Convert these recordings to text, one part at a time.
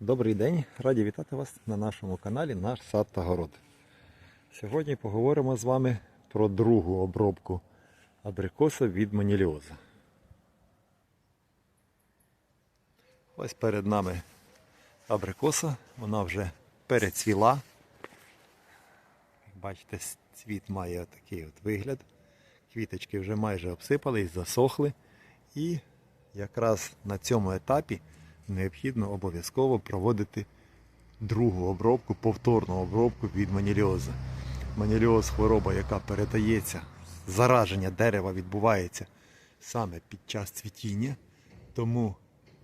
Добрий день, раді вітати вас на нашому каналі Наш сад та город. Сьогодні поговоримо з вами про другу обробку абрикоса від маніліоза. Ось перед нами абрикоса, вона вже перецвіла. Бачите, цвіт має такий от вигляд. Квіточки вже майже обсипались, засохли. І якраз на цьому етапі необхідно обов'язково проводити другу обробку, повторну обробку від маніліоза. Маніліоз хвороба, яка передається, зараження дерева відбувається саме під час цвітіння. Тому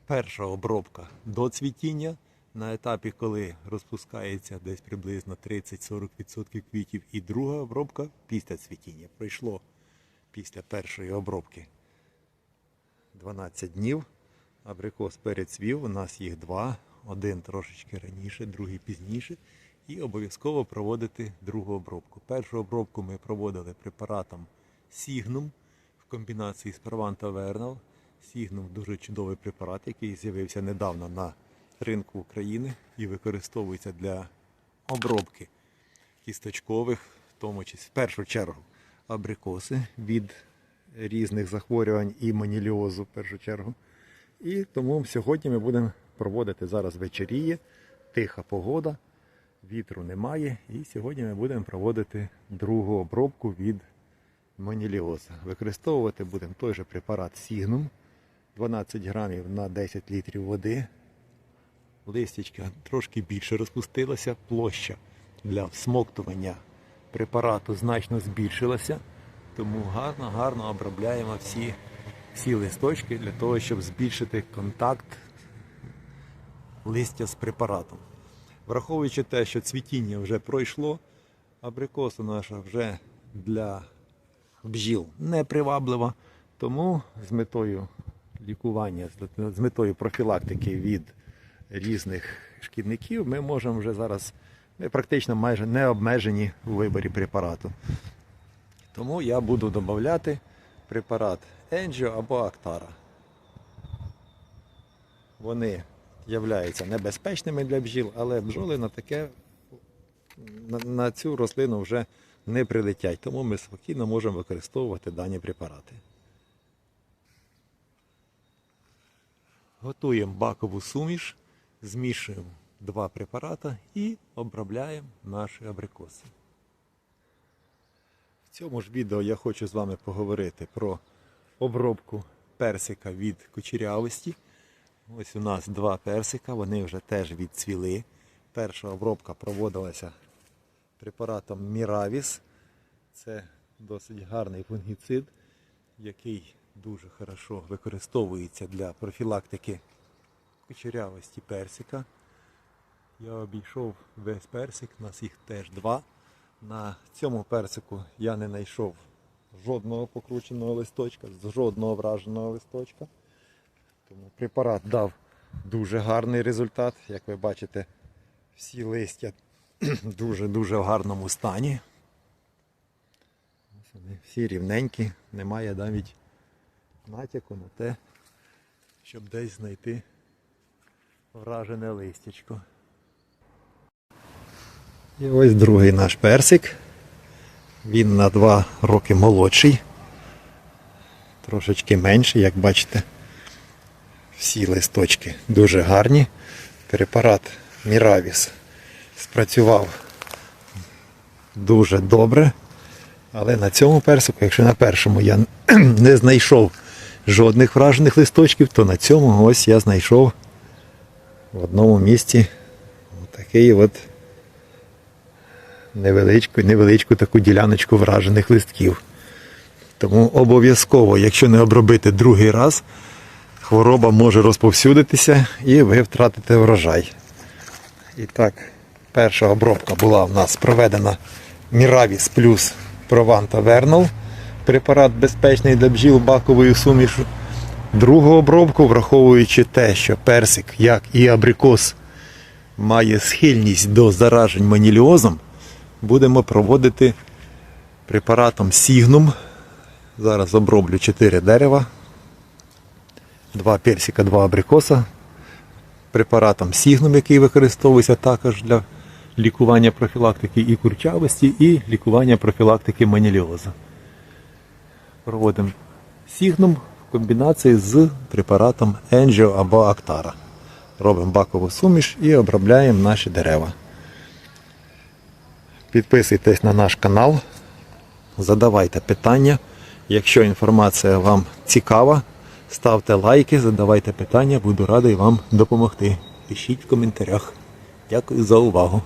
перша обробка до цвітіння на етапі, коли розпускається десь приблизно 30-40% квітів, і друга обробка після цвітіння. Пройшло після першої обробки 12 днів. Абрикос перецвів, у нас їх два. Один трошечки раніше, другий пізніше. І обов'язково проводити другу обробку. Першу обробку ми проводили препаратом Сігнум в комбінації з Праванта Вернал. Сігнум дуже чудовий препарат, який з'явився недавно на ринку України і використовується для обробки кісточкових, в тому числі в першу чергу абрикоси від різних захворювань і маніліозу в першу чергу. І тому сьогодні ми будемо проводити зараз вечеріє, тиха погода, вітру немає. І сьогодні ми будемо проводити другу обробку від маніліоза. Використовувати будемо той же препарат Сігнум 12 грамів на 10 літрів води. Листячка трошки більше розпустилася, площа для всмоктування препарату значно збільшилася. Тому гарно, гарно обробляємо всі, всі листочки для того, щоб збільшити контакт листя з препаратом. Враховуючи те, що цвітіння вже пройшло, абрикоса наша вже для бджіл не приваблива, тому з метою лікування, з метою профілактики від різних шкідників, ми можемо вже зараз, ми практично майже не обмежені у виборі препарату. Тому я буду додати препарат Енджіо або Актара. Вони являються небезпечними для бджіл, але бджоли на таке на, на цю рослину вже не прилетять, тому ми спокійно можемо використовувати дані препарати. Готуємо бакову суміш, змішуємо два препарати і обробляємо наші абрикоси. В цьому ж відео я хочу з вами поговорити про обробку персика від кучерявості. Ось у нас два персика, вони вже теж відцвіли. Перша обробка проводилася препаратом Міравіс. Це досить гарний фунгіцид, який дуже хорошо використовується для профілактики кучерявості персика. Я обійшов весь персик, у нас їх теж два. На цьому персику я не знайшов жодного покрученого листочка, жодного враженого листочка. Тому препарат дав дуже гарний результат. Як ви бачите, всі листя дуже-дуже в гарному стані. Ось вони всі рівненькі, немає навіть натяку на те, щоб десь знайти вражене листячко. І ось другий наш персик. Він на 2 роки молодший. Трошечки менший, як бачите. Всі листочки дуже гарні. Препарат Міравіс спрацював дуже добре. Але на цьому персику, якщо на першому я не знайшов жодних вражених листочків, то на цьому ось я знайшов в одному місці такий от невеличку, невеличку таку діляночку вражених листків. Тому обов'язково, якщо не обробити другий раз, хвороба може розповсюдитися і ви втратите врожай. І так, перша обробка була в нас проведена Міравіс плюс Прованта Вернал. Препарат безпечний для бджіл баковою сумішу. Другу обробку, враховуючи те, що персик, як і абрикос, має схильність до заражень маніліозом, будемо проводити препаратом Сігнум. Зараз оброблю 4 дерева, 2 персика, 2 абрикоса. препаратом Сігнум, який використовується також для лікування профілактики і курчавості, і лікування профілактики маніліозу. Проводимо Сігнум в комбінації з препаратом Енджіо або Актара. Робимо бакову суміш і обробляємо наші дерева. Підписуйтесь на наш канал, задавайте питання. Якщо інформація вам цікава, ставте лайки, задавайте питання, буду радий вам допомогти. Пишіть в коментарях. Дякую за увагу.